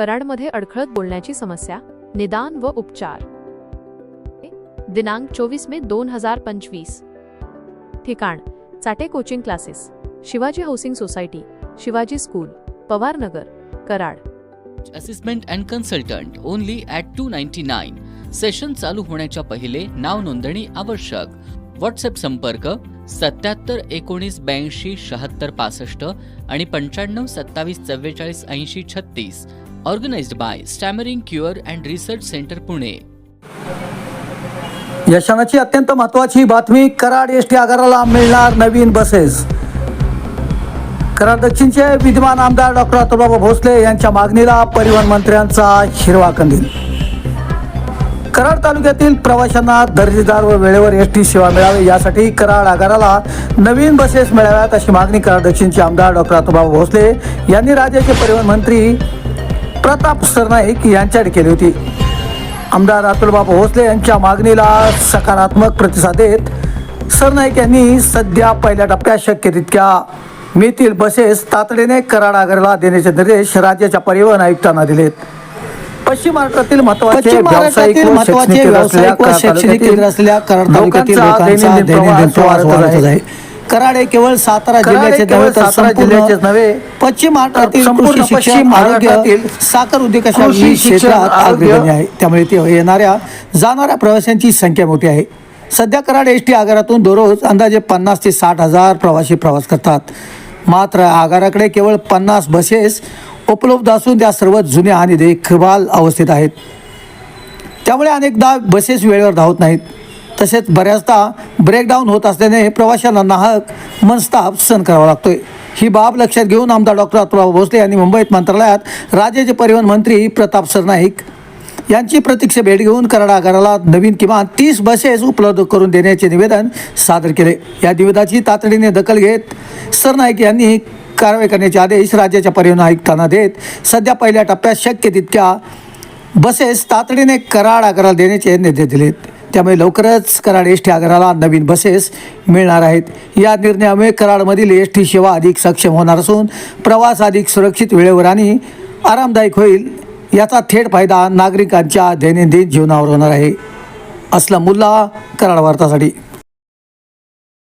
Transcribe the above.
कराडमध्ये अडखळत बोलण्याची समस्या निदान व उपचार. दिनांक चोवीस मे दोन हजार पंचवीस. ठिकाण Chate coaching classes Shivaji housing society Shivaji school Pawarnagar Karad. Assessment and consultant only at two ninety nine session चालू होण्याच्या पहिले नाव नोंदणी आवश्यक. व्हॉट्सअप संपर्क सत्याहत्तर एकोणीस ब्याऐंशी शहात्तर पासष्ट आणि पंच्याण्णव सत्तावीस चव्वेचाळीस ऐंशी छत्तीस. Organised by stammering cure and research centre Pune यशनाची अत्यंत महत्वाची बातमी कराड एस टी आगाराला मिळणार नवीन बसेस. कराड दक्षिणचे विद्यमान आमदार डॉक्टर अतुलबाबा भोसले यांच्या मागणीला परिवहन मंत्र्यांचा हिरवा कंदील. कराड तालुक्यातील प्रवाशांना दर्जेदार व वेळेवर एस टी सेवा मिळावी यासाठी कराड आगाराला नवीन बसेस मिळाव्यात अशी मागणी कराड दक्षिणचे आमदार डॉक्टर अतुलबाबा भोसले यांनी राज्याचे परिवहन मंत्री प्रताप सरनाईक यांच्याकडे केली होती. आमदार अतुलबाबा भोसले यांच्या मागणीला सकारात्मक प्रतिसाद देत सरनाईक यांनी सध्या पहिल्या टप्प्यात शक्य तितक्या मिळतील बसेस तातडीने कराड आगाराला देण्याचे निर्देश राज्याच्या परिवहन आयुक्तांना दिलेत. पश्चिम महाराष्ट्रातील महत्त्वाचे पश्चिम व्यावसायिक महाराष्ट्रातील शैक्षणिक व्यावसायिक व शैक्षणिक केंद्र असलेल्या कराड तालुक्यातील लोकांचा दैनंदिन प्रवास वाढतच आहे. कराड हे केवळ सातारा जिल्ह्याचे नव्हे तर संपूर्ण नव्हे, पश्चिम महाराष्ट्रातील कृषी पश्चिम शिक्षण आरोग्य साखर उद्योग अशा कृषी विविध शिक्षण, क्षेत्रात अग्रगण्य आहे. त्यामुळे ते येणाऱ्या जाणाऱ्या प्रवाशांची संख्या मोठी आहे. सध्या कराड एस टी आगारातून दररोज अंदाजे पन्नास ते साठ हजार प्रवासी प्रवास करतात. मात्र आगाराकडे केवळ पन्नास बसेस उपलब्ध असून त्या सर्व जुन्या आणि देखभाल अवस्थेत आहेत. त्यामुळे अनेकदा बसेस वेळेवर धावत नाहीत. तसेच बऱ्याचदा ब्रेकडाऊन होत असल्याने प्रवाशांना नाहक मनस्ताप सहन करावा लागतोय. ही बाब लक्षात घेऊन आमदार डॉक्टर अतुलराव भोसले यांनी मुंबईत मंत्रालयात राज्याचे परिवहन मंत्री प्रताप सरनाईक यांची प्रत्यक्ष भेट घेऊन कराड आगाराला नवीन किमान तीस बसेस उपलब्ध करून देण्याचे निवेदन सादर केले. या निवेदनाची तातडीने दखल घेत सरनाईक यांनी कारवाई करण्याचे आदेश राज्याच्या परिवहन आयुक्तांना देत सध्या पहिल्या टप्प्यात शक्य तितक्या बसेस तातडीने कराड आगाराला देण्याचे निर्देश दिलेत. त्यामुळे लवकरच कराड एस टी आगाराला नवीन बसेस मिळणार आहेत. या निर्णयामुळे कराडमधील एस टी सेवा अधिक सक्षम होणार असून प्रवास अधिक सुरक्षित वेळेवर आणि आरामदायक होईल याचा थेट फायदा नागरिकांच्या दैनंदिन जीवनावर होणार आहे. असला मुल्ला कराड वार्तासाठी.